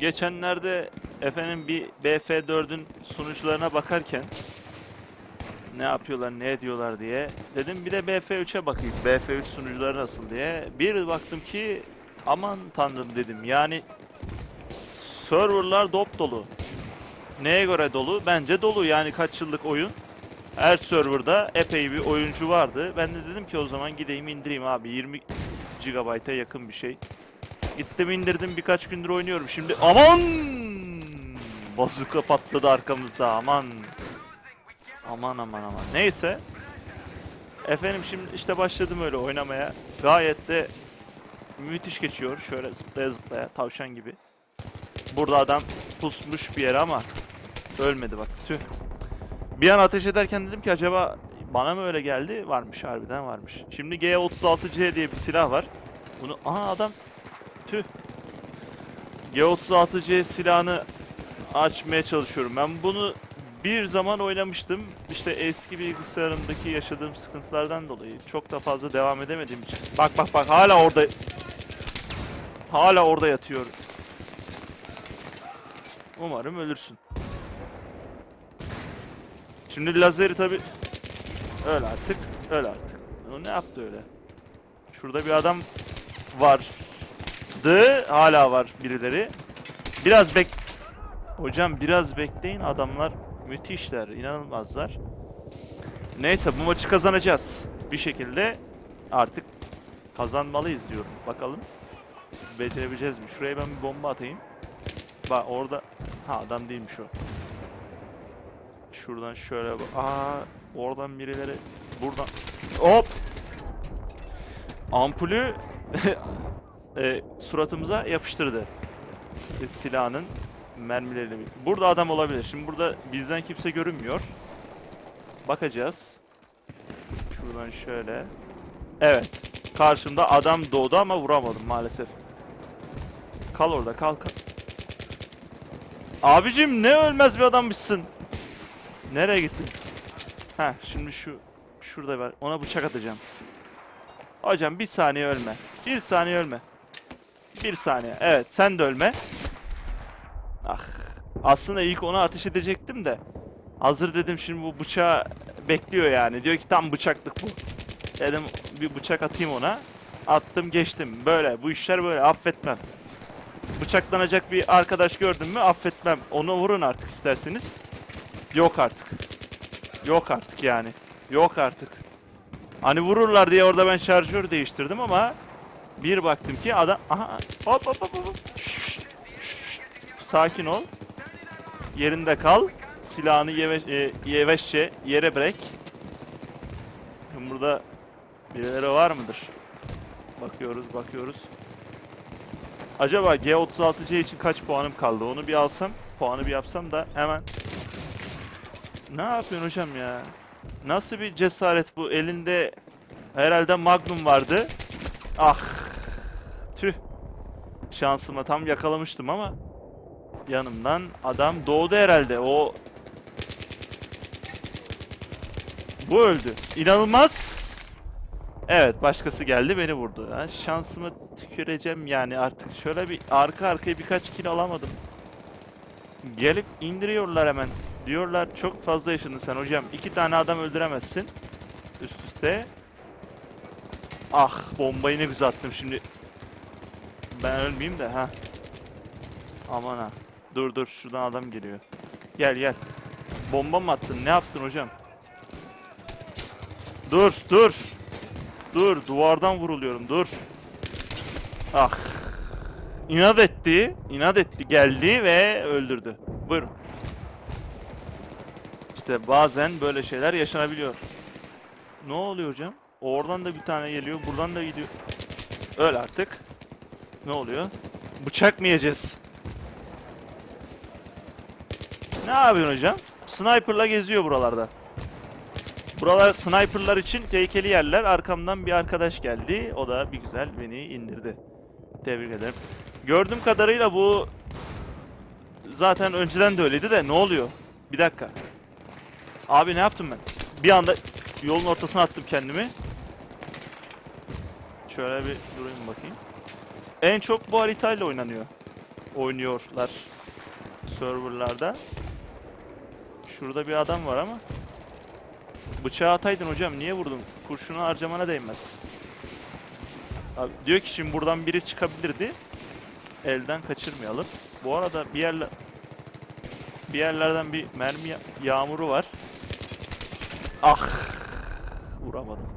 geçenlerde efendim bir BF4'ün sunucularına bakarken ne yapıyorlar, ne ediyorlar diye dedim bir de BF3'e bakayım. BF3 sunucuları nasıl diye. Bir baktım ki aman tanrım dedim. Yani serverlar dop dolu. Neye göre dolu? Bence dolu. Yani kaç yıllık oyun. Her serverda epey bir oyuncu vardı. Ben de dedim ki o zaman gideyim indireyim abi. 20 GB'a yakın bir şey. Gittim indirdim birkaç gündür oynuyorum. Şimdi aman! Bazuka patladı arkamızda aman. Aman aman aman. Neyse. Efendim şimdi işte başladım öyle oynamaya. Gayet de müthiş geçiyor. Şöyle zıplaya zıplaya tavşan gibi. Burada adam pusmuş bir yere ama ölmedi bak. Tüh. Bir an ateş ederken dedim ki acaba bana mı öyle geldi? Varmış harbiden varmış. Şimdi G36C diye bir silah var. Bunu aha adam tüh. G36C silahını açmaya çalışıyorum. Ben bunu bir zaman oynamıştım. İşte eski bilgisayarımdaki yaşadığım sıkıntılardan dolayı çok da fazla devam edemediğim için. Bak bak bak hala orada hala orada yatıyor. Umarım ölürsün. Şimdi lazeri tabi öyle artık öyle artık. O ne yaptı öyle? Şurada bir adam vardı. Hala var birileri. Biraz bek Hocam biraz bekleyin adamlar müthişler, inanılmazlar. Neyse bu maçı kazanacağız. Bir şekilde artık kazanmalıyız diyorum. Bakalım becerebileceğiz mi? Şuraya ben bir bomba atayım. Bak orada ha adam değilmiş o. Şuradan şöyle. Aa oradan birileri buradan hop ampulü e, suratımıza yapıştırdı. E, silahının mermileriyle birlikte. Burada adam olabilir. Şimdi burada bizden kimse görünmüyor. Bakacağız. Şuradan şöyle. Evet. Karşımda adam doğdu ama vuramadım maalesef. Kal orada kal kal. Abicim ne ölmez bir adammışsın. Nereye gittin? Ha şimdi şu şurada var. Ona bıçak atacağım. Hocam bir saniye ölme. Bir saniye ölme. Bir saniye. Evet sen de ölme. Ah. Aslında ilk ona ateş edecektim de. Hazır dedim şimdi bu bıçağı bekliyor yani. Diyor ki tam bıçaklık bu. Dedim bir bıçak atayım ona. Attım geçtim. Böyle bu işler böyle affetmem. Bıçaklanacak bir arkadaş gördüm mü affetmem. Onu vurun artık isterseniz. Yok artık. Yok artık yani. Yok artık. Hani vururlar diye orada ben şarjör değiştirdim ama bir baktım ki adam aha hop hop hop hop. Şşş, şşş. Sakin ol. Yerinde kal. Silahını yeve, e, yeveşçe yere bırak. Burada birileri var mıdır? Bakıyoruz, bakıyoruz. Acaba G36C için kaç puanım kaldı? Onu bir alsam, puanı bir yapsam da hemen. Ne yapıyorsun hocam ya? Nasıl bir cesaret bu? Elinde herhalde Magnum vardı. Ah. Tüh. Şansıma tam yakalamıştım ama yanımdan adam doğdu herhalde. O Bu öldü. İnanılmaz. Evet başkası geldi beni vurdu. Ha, şansımı tüküreceğim yani artık. Şöyle bir arka arkaya birkaç kill alamadım. Gelip indiriyorlar hemen. Diyorlar çok fazla yaşadın sen hocam. İki tane adam öldüremezsin. Üst üste. Ah bombayı ne güzel attım şimdi. Ben ölmeyeyim de ha. Aman ha. Dur dur şuradan adam geliyor. Gel gel. Bomba mı attın? Ne yaptın hocam? Dur dur. Dur duvardan vuruluyorum dur. Ah. İnat etti. inat etti. Geldi ve öldürdü. Buyurun. İşte bazen böyle şeyler yaşanabiliyor. Ne oluyor hocam? Oradan da bir tane geliyor. Buradan da gidiyor. Öl artık. Ne oluyor? Bıçak mı yiyeceğiz? Ne yapıyorsun hocam? Sniper'la geziyor buralarda. Buralar sniper'lar için tehlikeli yerler. Arkamdan bir arkadaş geldi. O da bir güzel beni indirdi. Tebrik ederim. Gördüğüm kadarıyla bu zaten önceden de öyleydi de ne oluyor? Bir dakika. Abi ne yaptım ben? Bir anda yolun ortasına attım kendimi. Şöyle bir durayım bakayım. En çok bu haritayla oynanıyor. oynuyorlar serverlarda. Şurada bir adam var ama. Bıçağı ataydın hocam niye vurdun? Kurşunu harcamana değmez. Abi, diyor ki şimdi buradan biri çıkabilirdi. Elden kaçırmayalım. Bu arada bir yerler bir yerlerden bir mermi ya- yağmuru var. Ah! Vuramadım.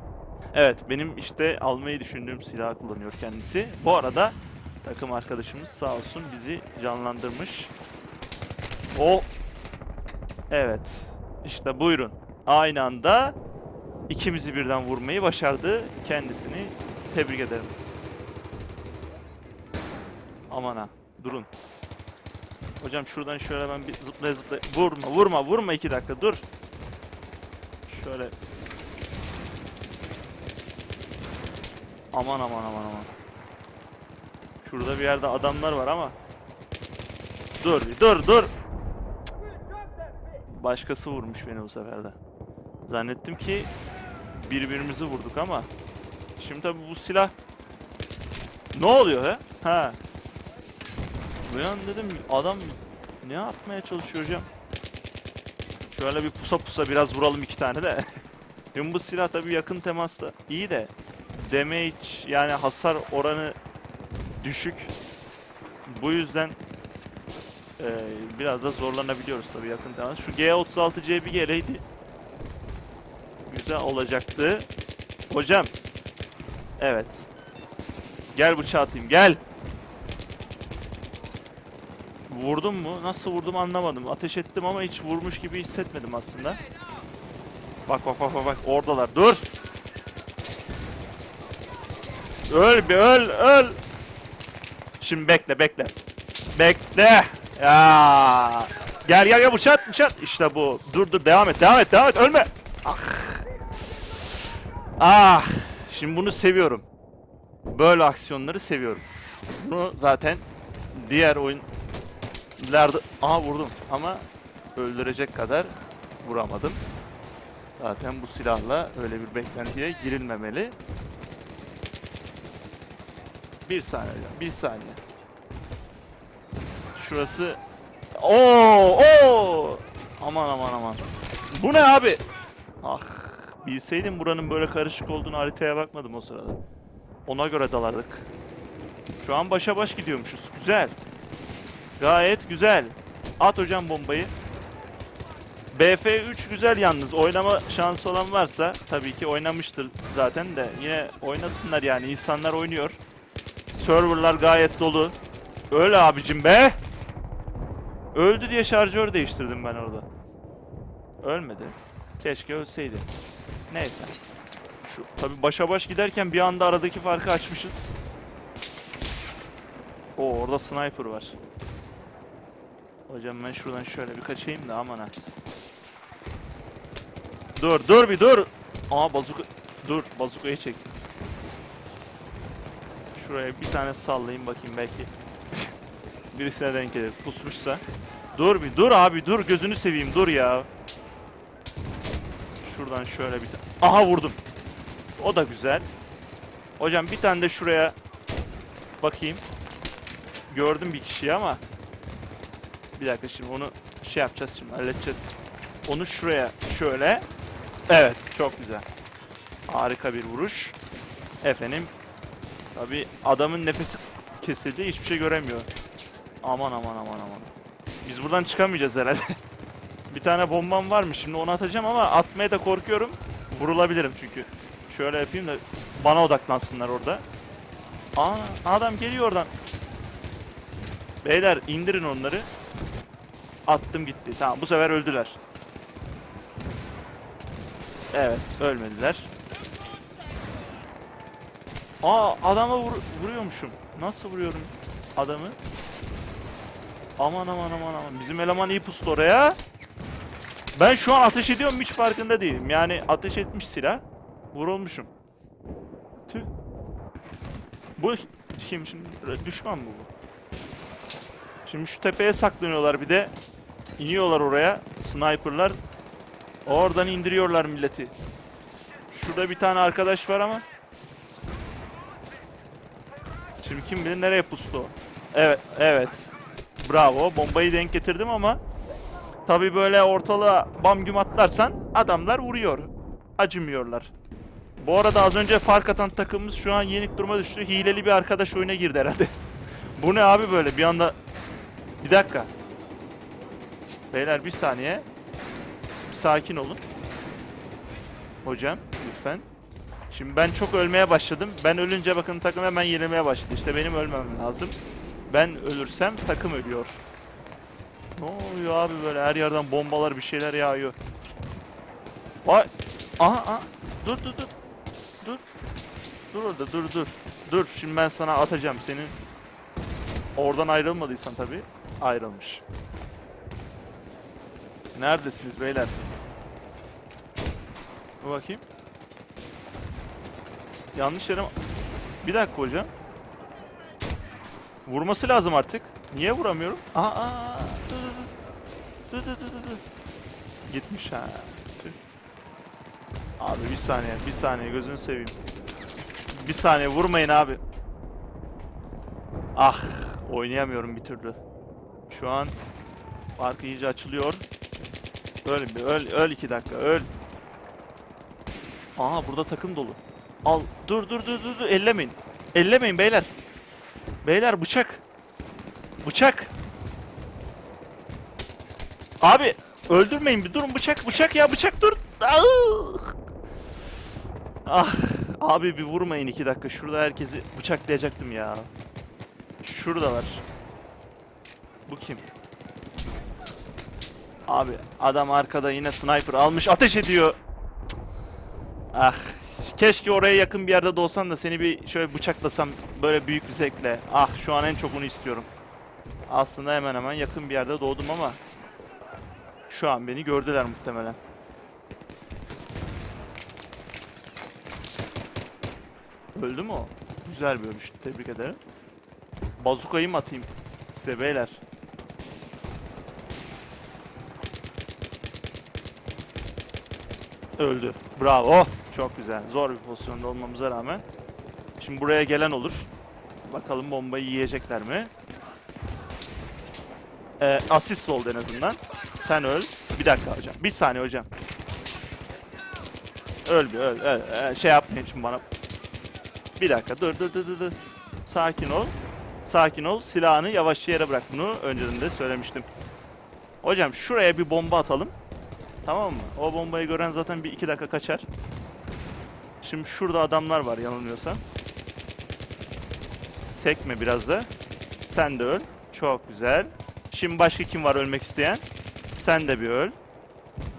Evet, benim işte almayı düşündüğüm silahı kullanıyor kendisi. Bu arada takım arkadaşımız sağ olsun bizi canlandırmış. O Evet. İşte buyurun. Aynı anda ikimizi birden vurmayı başardı. Kendisini tebrik ederim. Aman ha. Durun. Hocam şuradan şöyle ben bir zıplaya zıplaya... Vurma vurma vurma iki dakika dur. Şöyle... Aman aman aman aman. Şurada bir yerde adamlar var ama. Dur dur dur. Başkası vurmuş beni bu sefer de. Zannettim ki birbirimizi vurduk ama. Şimdi tabi bu silah... Ne oluyor he? Ha. Bir an dedim adam ne yapmaya çalışıyor hocam? Şöyle bir pusa pusa biraz vuralım iki tane de. Şimdi bu silah tabi yakın temasta iyi de damage yani hasar oranı düşük. Bu yüzden eee, biraz da zorlanabiliyoruz tabi yakın temas. Şu G36C bir geleydi. Güzel olacaktı. Hocam. Evet. Gel bıçağı atayım gel. Vurdum mu? Nasıl vurdum anlamadım. Ateş ettim ama hiç vurmuş gibi hissetmedim aslında. Bak bak bak bak bak oradalar. Dur. Öl bir öl öl. Şimdi bekle bekle. Bekle. Ya. Gel gel gel bıçak bıçak. İşte bu. Dur dur devam et devam et devam et ölme. Ah. Ah. Şimdi bunu seviyorum. Böyle aksiyonları seviyorum. Bunu zaten diğer oyunlarda... Aha vurdum ama öldürecek kadar vuramadım. Zaten bu silahla öyle bir beklentiye girilmemeli. Bir saniye hocam, bir saniye. Şurası... Oo, oo! Aman aman aman. Bu ne abi? Ah, bilseydim buranın böyle karışık olduğunu haritaya bakmadım o sırada. Ona göre dalardık. Şu an başa baş gidiyormuşuz. Güzel. Gayet güzel. At hocam bombayı. BF3 güzel yalnız. Oynama şansı olan varsa tabii ki oynamıştır zaten de. Yine oynasınlar yani. İnsanlar oynuyor. Serverlar gayet dolu. Öyle abicim be. Öldü diye şarjör değiştirdim ben orada. Ölmedi. Keşke ölseydi. Neyse. Şu tabi başa baş giderken bir anda aradaki farkı açmışız. O orada sniper var. Hocam ben şuradan şöyle bir kaçayım da aman ha. Dur dur bir dur. Aa bazuka. Dur bazukayı çek. Şuraya bir tane sallayayım bakayım belki. Birisine denk gelir. Pusmuşsa. Dur bir dur abi dur gözünü seveyim dur ya. Şuradan şöyle bir tane. Aha vurdum. O da güzel. Hocam bir tane de şuraya bakayım. Gördüm bir kişiyi ama bir dakika şimdi onu şey yapacağız şimdi halledeceğiz. Onu şuraya şöyle. Evet çok güzel. Harika bir vuruş. Efendim. Tabi adamın nefesi kesildi hiçbir şey göremiyor. Aman aman aman aman. Biz buradan çıkamayacağız herhalde. bir tane bombam varmış şimdi onu atacağım ama atmaya da korkuyorum. Vurulabilirim çünkü. Şöyle yapayım da bana odaklansınlar orada. Aa adam geliyor oradan. Beyler indirin onları. Attım gitti. Tamam bu sefer öldüler. Evet ölmediler. Aa adama vur- vuruyormuşum. Nasıl vuruyorum adamı? Aman aman aman aman. Bizim eleman iyi pustu oraya. Ben şu an ateş ediyorum hiç farkında değilim. Yani ateş etmiş silah. Vurulmuşum. Tüh. Bu kim şimdi? Düşman mı bu? Şimdi şu tepeye saklanıyorlar bir de. İniyorlar oraya. Sniperlar. Oradan indiriyorlar milleti. Şurada bir tane arkadaş var ama. Şimdi kim bilir nereye pustu. Evet, evet. Bravo. Bombayı denk getirdim ama tabi böyle ortalığa bam güm atlarsan adamlar vuruyor. Acımıyorlar. Bu arada az önce fark atan takımımız şu an yenik duruma düştü. Hileli bir arkadaş oyuna girdi herhalde. Bu ne abi böyle bir anda... Bir dakika. Beyler bir saniye. Bir sakin olun. Hocam lütfen. Şimdi ben çok ölmeye başladım. Ben ölünce bakın takım hemen yenilmeye başladı. İşte benim ölmemem lazım. Ben ölürsem takım ölüyor. Ne oluyor abi böyle her yerden bombalar bir şeyler yağıyor. Vay. Aha, aha. Dur dur dur. Dur. Dur orada dur dur. Dur şimdi ben sana atacağım senin. Oradan ayrılmadıysan tabii. Ayrılmış. Neredesiniz beyler? Dur bakayım. Yanlış yere... Bir dakika hocam. Vurması lazım artık. Niye vuramıyorum? Aa, aa, dur dur dur. Dur dur dur dur. Gitmiş ha. Abi bir saniye, bir saniye gözünü seveyim. Bir saniye vurmayın abi. Ah, oynayamıyorum bir türlü. Şu an fark iyice açılıyor. Öl bir, öl, öl iki dakika, öl. Aha burada takım dolu. Al, dur dur dur dur, ellemeyin. Ellemeyin beyler. Beyler bıçak. Bıçak. Abi öldürmeyin bir durun bıçak bıçak ya bıçak dur. Ah! Ah abi bir vurmayın iki dakika şurada herkesi bıçaklayacaktım ya. Şuradalar. Bu kim? Abi adam arkada yine sniper almış ateş ediyor. Ah keşke oraya yakın bir yerde de da seni bir şöyle bıçaklasam böyle büyük bir zevkle. Ah şu an en çok onu istiyorum. Aslında hemen hemen yakın bir yerde doğdum ama şu an beni gördüler muhtemelen. Öldü mü o? Güzel bir ölüş. Tebrik ederim. Bazukayı mı atayım size beyler? Öldü. Bravo. Çok güzel. Zor bir pozisyonda olmamıza rağmen. Şimdi buraya gelen olur. Bakalım bombayı yiyecekler mi? Ee, asist oldu en azından. Sen öl. Bir dakika hocam. Bir saniye hocam. Öl bir öl. öl. Ee, şey yapmayın şimdi bana. Bir dakika dur dur dur dur. Sakin ol. Sakin ol. Silahını yavaşça yere bırak. Bunu önceden de söylemiştim. Hocam şuraya bir bomba atalım. Tamam mı? O bombayı gören zaten bir iki dakika kaçar. Şimdi şurada adamlar var yanılmıyorsam. Sekme biraz da. Sen de öl. Çok güzel. Şimdi başka kim var ölmek isteyen? Sen de bir öl.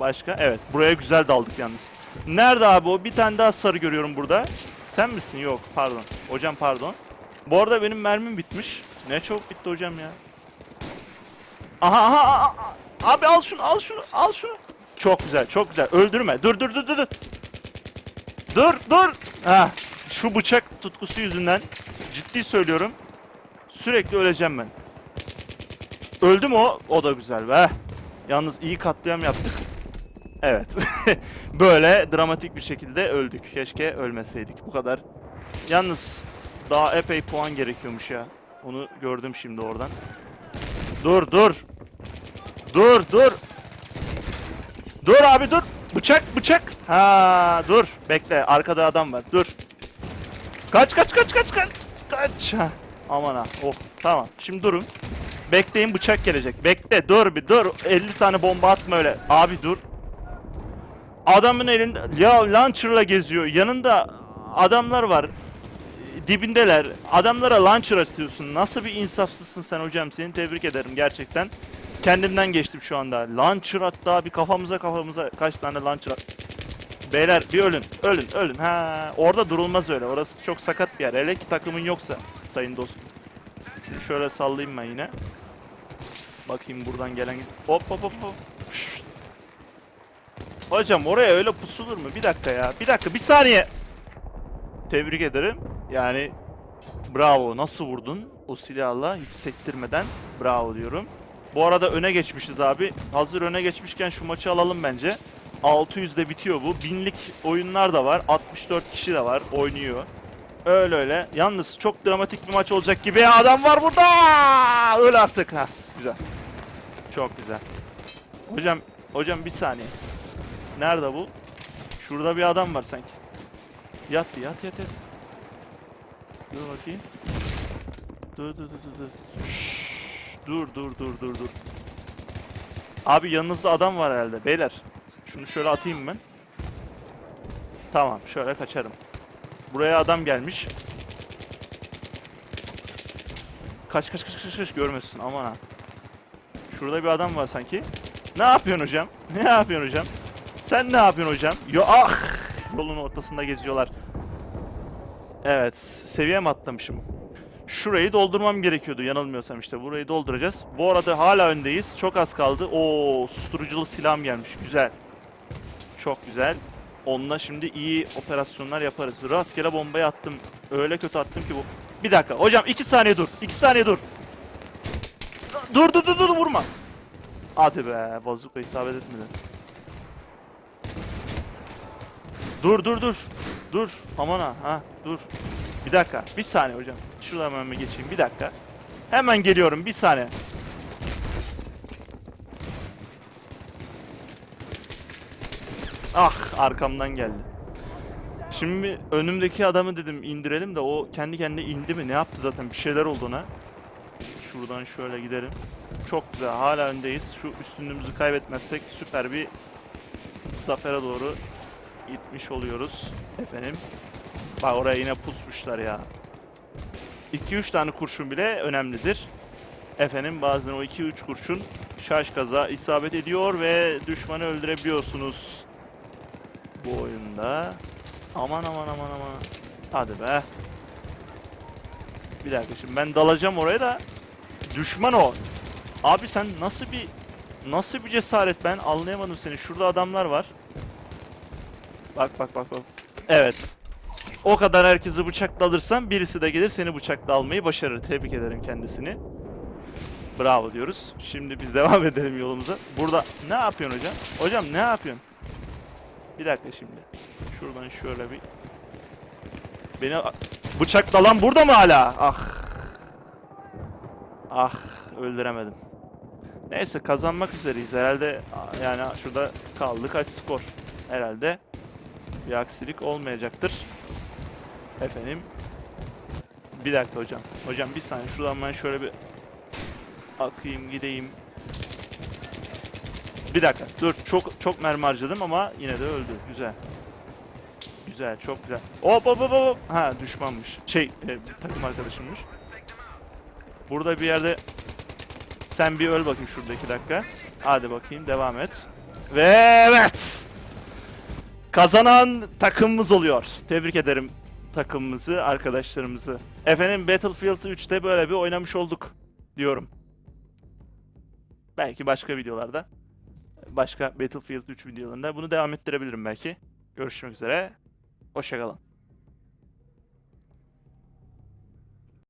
Başka? Evet. Buraya güzel daldık yalnız. Nerede abi o? Bir tane daha sarı görüyorum burada. Sen misin? Yok. Pardon. Hocam pardon. Bu arada benim mermim bitmiş. Ne çok bitti hocam ya. Aha aha, aha. Abi al şunu al şunu al şunu. Çok güzel çok güzel. Öldürme. Dur dur dur dur dur. Dur. Ha. Şu bıçak tutkusu yüzünden ciddi söylüyorum. Sürekli öleceğim ben. Öldü mü o? O da güzel be. Yalnız iyi katliam yaptık. Evet. Böyle dramatik bir şekilde öldük. Keşke ölmeseydik. Bu kadar. Yalnız daha epey puan gerekiyormuş ya. Onu gördüm şimdi oradan. Dur dur. Dur dur. Dur abi dur. Bıçak bıçak. Ha dur. Bekle arkada adam var. Dur. Kaç kaç kaç kaç kaç. Kaç. Ha. Aman ha. Oh tamam. Şimdi durun. Bekleyin bıçak gelecek. Bekle dur bir dur. 50 tane bomba atma öyle. Abi dur. Adamın elinde ya launcher'la geziyor. Yanında adamlar var. Dibindeler. Adamlara launcher atıyorsun. Nasıl bir insafsızsın sen hocam. Seni tebrik ederim gerçekten. Kendimden geçtim şu anda. Launcher hatta bir kafamıza kafamıza kaç tane launcher Beyler bir ölün. Ölün ölün. Ha orada durulmaz öyle. Orası çok sakat bir yer. Hele ki takımın yoksa sayın dostum. Şunu şöyle sallayayım ben yine. Bakayım buradan gelen hop hop hop hop. Hocam oraya öyle pusulur mu? Bir dakika ya. Bir dakika bir saniye. Tebrik ederim. Yani bravo. Nasıl vurdun o silahla hiç sektirmeden? Bravo diyorum. Bu arada öne geçmişiz abi. Hazır öne geçmişken şu maçı alalım bence. 600'de bitiyor bu. Binlik oyunlar da var. 64 kişi de var. Oynuyor. Öyle öyle. Yalnız çok dramatik bir maç olacak gibi. Adam var burada. Öl artık ha. güzel. Çok güzel. Hocam, hocam bir saniye. Nerede bu? Şurada bir adam var sanki. Yat yat yat yat. Dur bakayım. Dur dur dur dur dur. Dur dur dur dur dur. Abi yanınızda adam var herhalde beyler. Şunu şöyle atayım ben. Tamam şöyle kaçarım. Buraya adam gelmiş. Kaç kaç kaç kaç kaç görmesin aman ha. Şurada bir adam var sanki. Ne yapıyorsun hocam? Ne yapıyorsun hocam? Sen ne yapıyorsun hocam? Yo ah! Yolun ortasında geziyorlar. Evet, seviye mi atlamışım? Şurayı doldurmam gerekiyordu yanılmıyorsam işte. Burayı dolduracağız. Bu arada hala öndeyiz. Çok az kaldı. Oo, susturuculu silahım gelmiş. Güzel. Çok güzel. Onunla şimdi iyi operasyonlar yaparız. Rastgele bombayı attım. Öyle kötü attım ki bu. Bir dakika. Hocam iki saniye dur. iki saniye dur. Dur dur dur dur vurma. Hadi be. Bazuka isabet etmedi. Dur dur dur. Dur. Aman ha. Ha dur. Bir dakika. Bir saniye hocam. Şuradan hemen geçeyim. Bir dakika. Hemen geliyorum. Bir saniye. Ah arkamdan geldi. Şimdi önümdeki adamı dedim indirelim de o kendi kendine indi mi? Ne yaptı zaten? Bir şeyler oldu ona. Şuradan şöyle gidelim. Çok güzel. Hala öndeyiz. Şu üstünlüğümüzü kaybetmezsek süper bir zafere doğru gitmiş oluyoruz efendim. Bak oraya yine pusmuşlar ya. 2-3 tane kurşun bile önemlidir. Efendim bazen o 2-3 kurşun şaş kaza isabet ediyor ve düşmanı öldürebiliyorsunuz. Bu oyunda. Aman aman aman aman. Hadi be. Bir dakika şimdi ben dalacağım oraya da düşman o. Abi sen nasıl bir nasıl bir cesaret ben anlayamadım seni. Şurada adamlar var. Bak bak bak bak. Evet. O kadar herkesi bıçakla alırsan birisi de gelir seni bıçakla almayı başarır. Tebrik ederim kendisini. Bravo diyoruz. Şimdi biz devam edelim yolumuza. Burada ne yapıyorsun hocam? Hocam ne yapıyorsun? Bir dakika şimdi. Şuradan şöyle bir... Beni bıçakla lan burada mı hala? Ah. Ah öldüremedim. Neyse kazanmak üzereyiz. Herhalde yani şurada kaldı kaç skor. Herhalde bir aksilik olmayacaktır. Efendim. Bir dakika hocam. Hocam bir saniye şuradan ben şöyle bir akayım gideyim. Bir dakika dur çok çok mermi harcadım ama yine de öldü. Güzel. Güzel çok güzel. Hop hop hop hop. Ha düşmanmış. Şey e, takım arkadaşımmış. Burada bir yerde sen bir öl bakayım şurada iki dakika. Hadi bakayım devam et. Ve evet. Kazanan takımımız oluyor. Tebrik ederim takımımızı, arkadaşlarımızı. Efendim Battlefield 3'te böyle bir oynamış olduk diyorum. Belki başka videolarda, başka Battlefield 3 videolarında bunu devam ettirebilirim belki. Görüşmek üzere. Hoşçakalın.